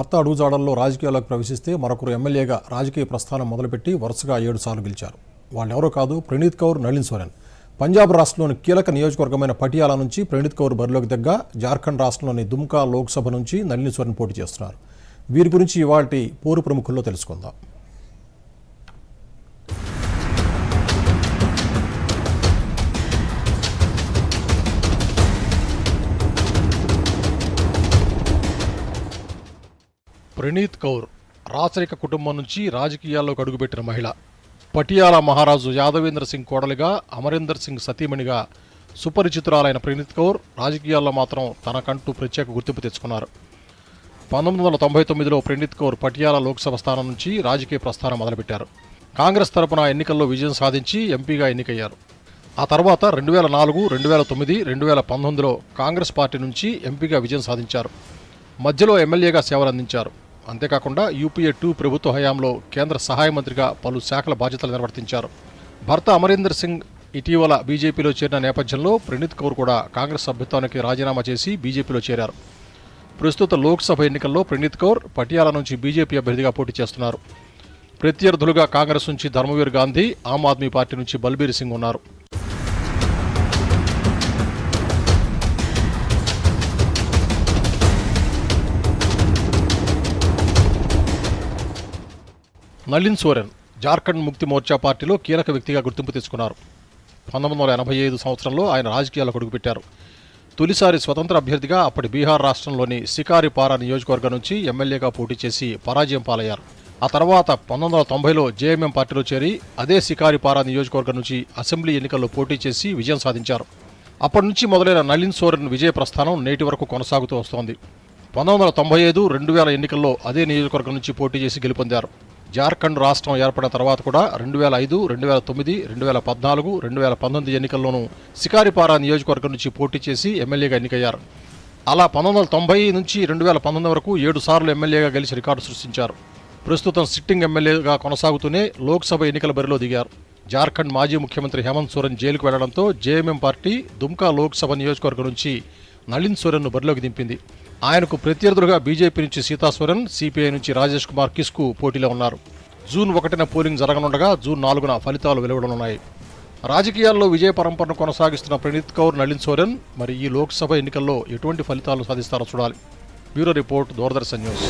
భర్త అడుగుజాడల్లో రాజకీయాలకు ప్రవేశిస్తే మరొకరు ఎమ్మెల్యేగా రాజకీయ ప్రస్థానం మొదలుపెట్టి వరుసగా ఏడు సార్లు గెలిచారు. వాళ్ళెవరో కాదు ప్రణీత్ కౌర్ నళిన్ సోరెన్. పంజాబ్ రాష్ట్రంలోని కీలక నియోజకవర్గమైన పటియాలా నుంచి ప్రణీత్ కౌర్ బరిలోకి దగ్గ జార్ఖండ్ రాష్ట్రంలోని దుమ్కా లోక్సభ నుంచి నళిన్ సోరెన్ పోటీ చేస్తున్నారు. వీరి గురించి ఇవాటి పోరు ప్రముఖుల్లో తెలుసుకుందాం. ప్రణీత్ కౌర్ రాచరిక కుటుంబం నుంచి రాజకీయాల్లోకి అడుగుపెట్టిన మహిళ. పటియాల మహారాజు యాదవేంద్ర సింగ్ కోడలిగా అమరీందర్ సింగ్ సతీమణిగా సుపరిచితురాలైన ప్రణీత్ కౌర్ రాజకీయాల్లో మాత్రం తనకంటూ ప్రత్యేక గుర్తింపు తెచ్చుకున్నారు. పంతొమ్మిది వందల తొంభై తొమ్మిదిలో ప్రణీత్ కౌర్ పటియాల లోక్సభ స్థానం నుంచి రాజకీయ ప్రస్థానం మొదలుపెట్టారు. కాంగ్రెస్ తరపున ఎన్నికల్లో విజయం సాధించి ఎంపీగా ఎన్నికయ్యారు. ఆ తర్వాత రెండు వేల నాలుగు రెండు వేల తొమ్మిది రెండు వేల పంతొమ్మిదిలో కాంగ్రెస్ పార్టీ నుంచి ఎంపీగా విజయం సాధించారు. మధ్యలో ఎమ్మెల్యేగా సేవలందించారు. అంతేకాకుండా యూపీఏ టూ ప్రభుత్వ హయాంలో కేంద్ర సహాయ మంత్రిగా పలు శాఖల బాధ్యతలు నిర్వర్తించారు. భర్త అమరీందర్ సింగ్ ఇటీవల బీజేపీలో చేరిన నేపథ్యంలో ప్రణీత్ కౌర్ కూడా కాంగ్రెస్ సభ్యత్వానికి రాజీనామా చేసి బీజేపీలో చేరారు. ప్రస్తుత లోక్సభ ఎన్నికల్లో ప్రణీత్ కౌర్ పటియాలా నుంచి బీజేపీ అభ్యర్థిగా పోటీ చేస్తున్నారు. ప్రత్యర్థులుగా కాంగ్రెస్ నుంచి ధర్మవీర్ గాంధీ ఆమ్ ఆద్మీ పార్టీ నుంచి బల్బీర్ సింగ్ ఉన్నారు. నళిన్ సోరెన్ జార్ఖండ్ ముక్తి మోర్చా పార్టీలో కీలక వ్యక్తిగా గుర్తింపు తెచ్చుకున్నారు పంతొమ్మిది వందల ఎనభై ఐదు సంవత్సరంలో ఆయన రాజకీయాలకు అడుగుపెట్టారు తొలిసారి స్వతంత్ర అభ్యర్థిగా అప్పటి బీహార్ రాష్ట్రంలోని సికారిపారా నియోజకవర్గం నుంచి ఎమ్మెల్యేగా పోటీ చేసి పరాజయం పాలయ్యారు. ఆ తర్వాత పంతొమ్మిది వందల తొంభైలో జేఎంఎం పార్టీలో చేరి అదే సికారిపారా నియోజకవర్గం నుంచి అసెంబ్లీ ఎన్నికల్లో పోటీ చేసి విజయం సాధించారు. అప్పటి నుంచి మొదలైన నళిన్ సోరెన్ విజయ ప్రస్థానం నేటి వరకు కొనసాగుతూ వస్తోంది. పంతొమ్మిది వందల తొంభై ఐదు రెండు వేల ఎన్నికల్లో అదే నియోజకవర్గం నుంచి పోటీ చేసి గెలుపొందారు. జార్ఖండ్ రాష్ట్రం ఏర్పడిన తర్వాత కూడా రెండు వేల ఐదు రెండు వేల తొమ్మిది రెండు వేల పద్నాలుగు రెండు వేల పంతొమ్మిది ఎన్నికల్లోనూ సికారిపారా నియోజకవర్గం నుంచి పోటీ చేసి ఎమ్మెల్యేగా ఎన్నికయ్యారు. అలా పంతొమ్మిది వందల తొంభై నుంచి రెండు వేల పంతొమ్మిది వరకు ఏడు సార్లు ఎమ్మెల్యేగా గెలిచి రికార్డు సృష్టించారు. ప్రస్తుతం సిట్టింగ్ ఎమ్మెల్యేగా కొనసాగుతూనే లోక్సభ ఎన్నికల బరిలో దిగారు. జార్ఖండ్ మాజీ ముఖ్యమంత్రి హేమంత్ సోరెన్ జైలుకు వెళ్ళడంతో జేఎంఎం పార్టీ దుమ్కా లోక్సభ నియోజకవర్గం నుంచి నళిన్ సోరెన్ను బరిలోకి దింపింది. ఆయనకు ప్రత్యర్థులుగా బీజేపీ నుంచి సీతా సోరెన్ సిపిఐ నుంచి రాజేష్ కుమార్ కిస్కు పోటీలో ఉన్నారు. జూన్ ఒకటిన పోలింగ్ జరగనుండగా జూన్ నాలుగున ఫలితాలు వెలువడనున్నాయి. రాజకీయాల్లో విజయ పరంపరను కొనసాగిస్తున్న ప్రణీత్ కౌర్ నళిన్ సోరెన్ మరి ఈ లోక్సభ ఎన్నికల్లో ఎటువంటి ఫలితాలు సాధిస్తారో చూడాలి. Bureau report Doordarshan news.